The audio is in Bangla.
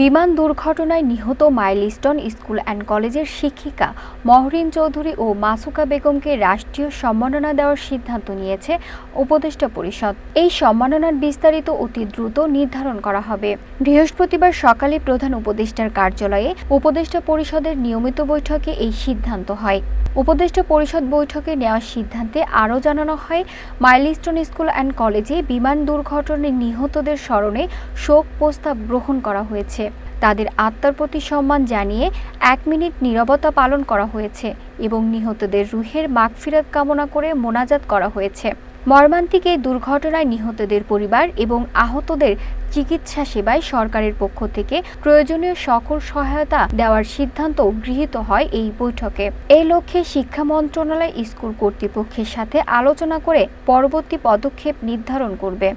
বিমান দুর্ঘটনায় নিহত মাইলস্টোন স্কুল অ্যান্ড কলেজের শিক্ষিকা মহরিন চৌধুরী ও মাসুকা বেগমকে রাষ্ট্রীয় সম্মাননা দেওয়ার সিদ্ধান্ত নিয়েছে উপদেষ্টা পরিষদ। এই সম্মাননার বিস্তারিত অতি দ্রুত নির্ধারণ করা হবে। বৃহস্পতিবার সকালে প্রধান উপদেষ্টার কার্যালয়ে উপদেষ্টা পরিষদের নিয়মিত বৈঠকে এই সিদ্ধান্ত হয়। উপদেষ্টা পরিষদ বৈঠকে নেওয়া সিদ্ধান্তে আরও জানানো হয়, মাইলস্টোন স্কুল অ্যান্ড কলেজে বিমান দুর্ঘটনায় নিহতদের স্মরণে শোক প্রস্তাব গ্রহণ করা হয়েছে। তাদের আত্মার প্রতি সম্মান জানিয়ে এক মিনিট নীরবতা পালন করা হয়েছে এবং নিহতদের রুহের মাগফিরাত কামনা করে মোনাজাত করা হয়েছে। মর্মান্তিক এই দুর্ঘটনায় নিহতদের পরিবার এবং আহতদের চিকিৎসা সেবায় সরকারের পক্ষ থেকে প্রয়োজনীয় সকল সহায়তা দেওয়ার সিদ্ধান্ত গৃহীত হয় এই বৈঠকে। এই লক্ষ্যে শিক্ষা মন্ত্রণালয় স্কুল কর্তৃপক্ষের সাথে আলোচনা করে পরবর্তী পদক্ষেপ নির্ধারণ করবে।